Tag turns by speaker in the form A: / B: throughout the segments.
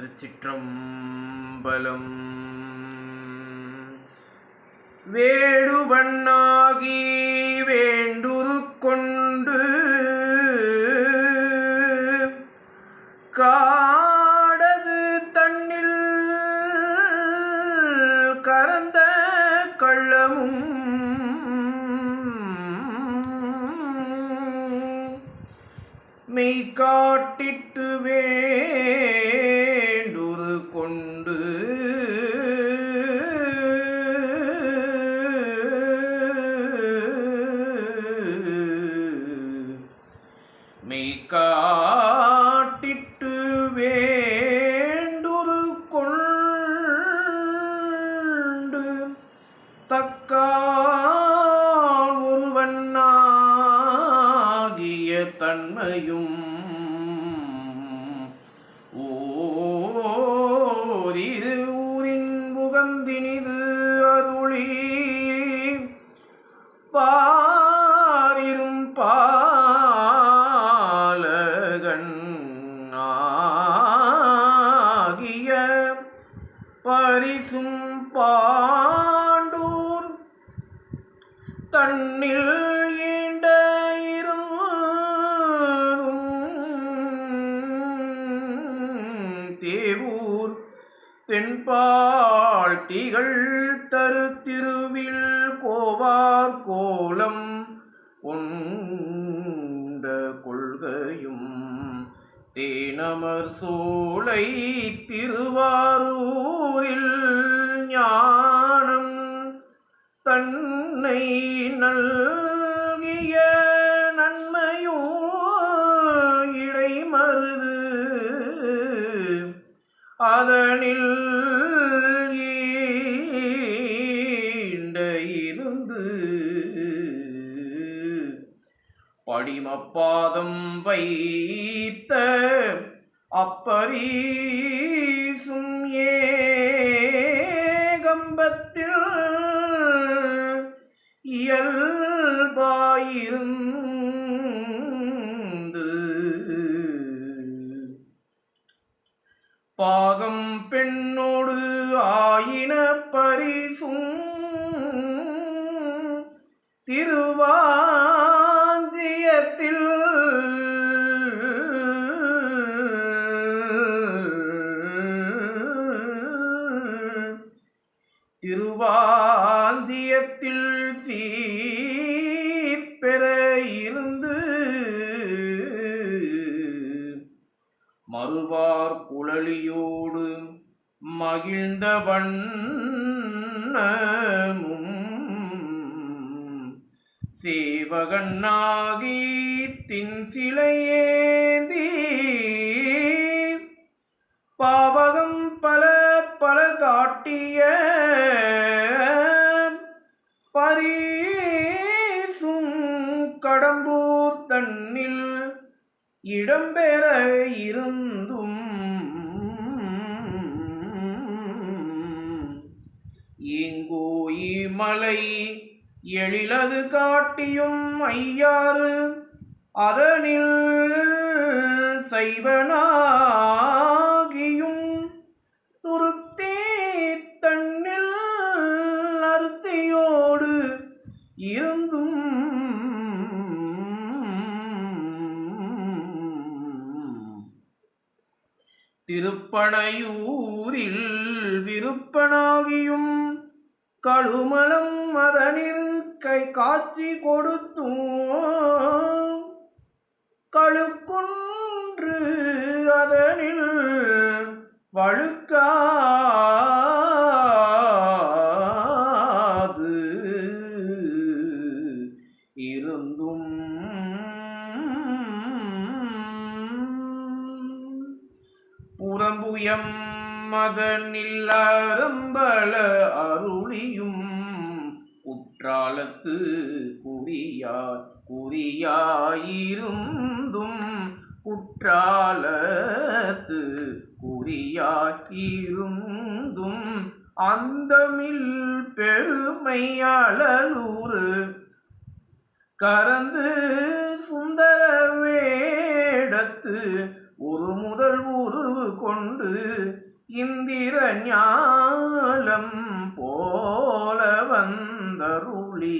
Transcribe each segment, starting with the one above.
A: திருச்சிற்றம்பலம். வேடுவண்ணாகி வேண்டுரு கொண்டு காடது தண்ணில் கரந்த கள்ளமும் மெய்காட்டிட்டு வே தேவூர் தென்பால் திகழ் தரு திருவில் கோவார் கோலம் கொண்ட கொள்கையும் தேனமர் சோலை திருவாரூரில் ஞானம் தன்னை நல்ல கண்ணில் ஈண்ட இருந்து படிமப்பாதம் வைத்த அப்பரீசும் ஏகம்பத்தில் இயல்பாயிருந்து. பாகம் பெண்ணோடு ஆயின பரிசும் திருவா மறுவார் குழலியோடு மகிழ்ந்த வண்ணமும் சேவகன்னாகி தின் சிலையேந்தி பாவகம் பல பல காட்டிய இடம்பெற இருந்தும் இங்கோயி மலை எழிலது காட்டியும் ஐயாறு அதனில் செய்வனா திருப்பனையூரில் விருப்பனாகியும் கழுமலம் அதனில் கை காட்சி கொடுத்தும். கழுக்குன்று அதனில் வழுக்கா புறம்புயம் மதனில் அரும்பல அருளியும் குற்றாலத்து குறியார் குறியாயிருந்தும் குற்றாலத்து குறியாயிருந்தும் அந்தமில் பெருமையாளூறு கரந்து சுந்தர வேடத்து கொண்டு இந்திர ஞாலம் போல வந்தருளி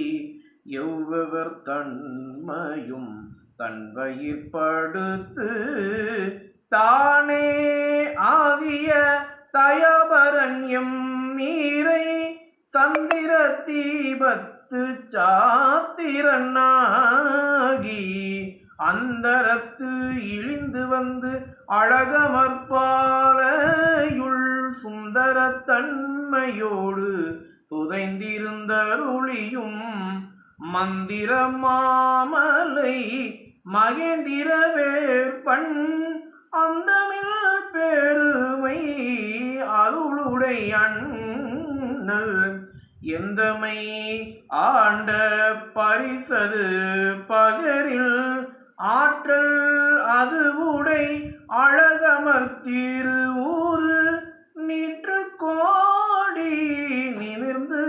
A: எவ்வவர் தன்மையும் தன்வயிற்படுத்து தானே ஆகிய தயபரண்யம் மீரை சந்திர தீபத்து சாத்திரனாகி அந்தரத்து இழிந்து வந்து அழகமற்பாலையுள் சுந்தரத்தன்மையோடு புதைந்திருந்தருளியும் மந்திர மாமலை மகேந்திர வேற்பண் அந்தமில் பெருமை அருளுடைய எந்தமை ஆண்ட பரிசது பகரில் ஆற்றல் அது உடை அழகமர்த்திரு. ஊரு நின்று கோடி நிமிர்ந்து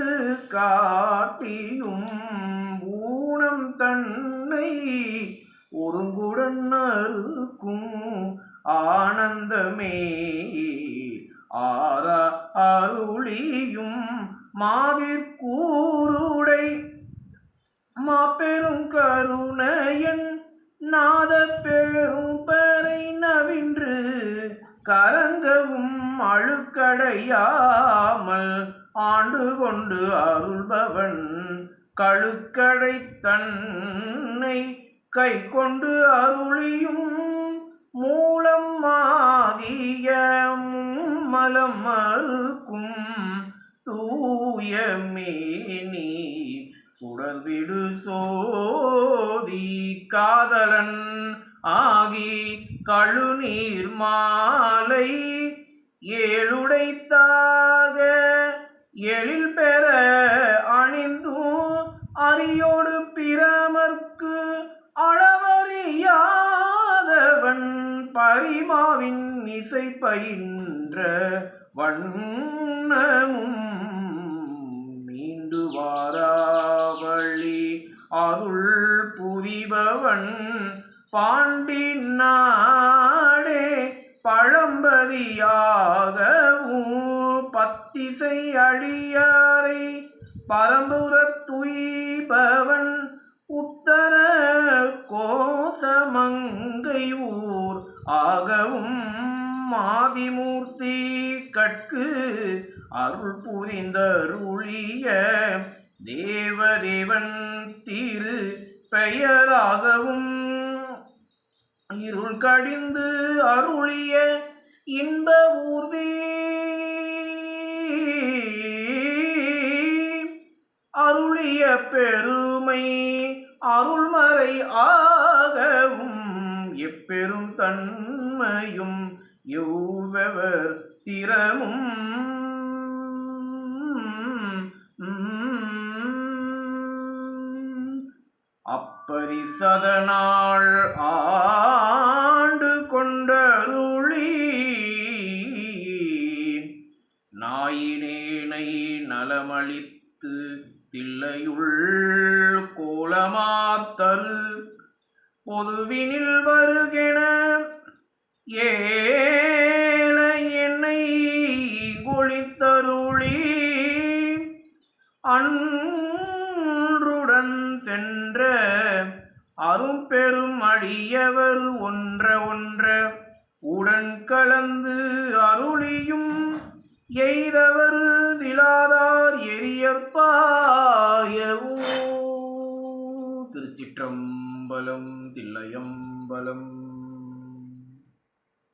A: காட்டியும் ஊனம் தன்னை ஒருங்குடன் அறுக்கும் ஆனந்தமே. ஆரா அருளியும் மாதிற்கூருடை மாபெரும் கருணையன் பேரும் பறை நவின்று கரங்கவும் அழுக்கடையாமல் ஆண்டு கொண்டு அருள்பவன் கழுக்கடை தன்னை கை கொண்டு அருளியும் மூலம் ஆகிய மலம் அழுக்கும் தூய மேனி சுடர்விடு சோதி காதலன் ஆகி கழுநீர் மாலை ஏழுடைத்தாக. எழில் பெற அணிந்தும் அரியோடு பிரமர்க்கு அளவறியாதவன் பரிமாவின் இசை பயின்ற வண்ணமும் மீண்டு வாராவழி அருள் புரிபவன் பாண்டி நாடே பழம்பதியாகவும் பத்திசை அடியாரை பரம்புறத் துய்பவன் உத்தர கோசமங்கை ஊர் ஆகவும் மாதிமூர்த்தி கற்கு அருள் புரிந்தருளிய தேவதேவன் திரு பெயராகவும் இருள் கடிந்து அருளிய இன்ப ஊர்தி. அருளிய பெருமை அருள்மறை ஆகவும் எப்பெரும் தன்மையும் எவ்வவர் திறமும் அப்பரிசதனாள் ஆண்டு கொண்டருளி நாயினேனை நலமளித்து தில்லையுள் கோலமாத்தல் பொதுவினில் வருகென ஏல என்னை கொளித்தருளி அன்றுடன் அரும்பெரும் அடியவர் ஒன்ற ஒன்ற. உடன் கலந்து அருளியும் எய்தவர் திலாதார் எரியற்பாயவோ திருச்சிற்றம்பலம் தில்லையம்பலம்.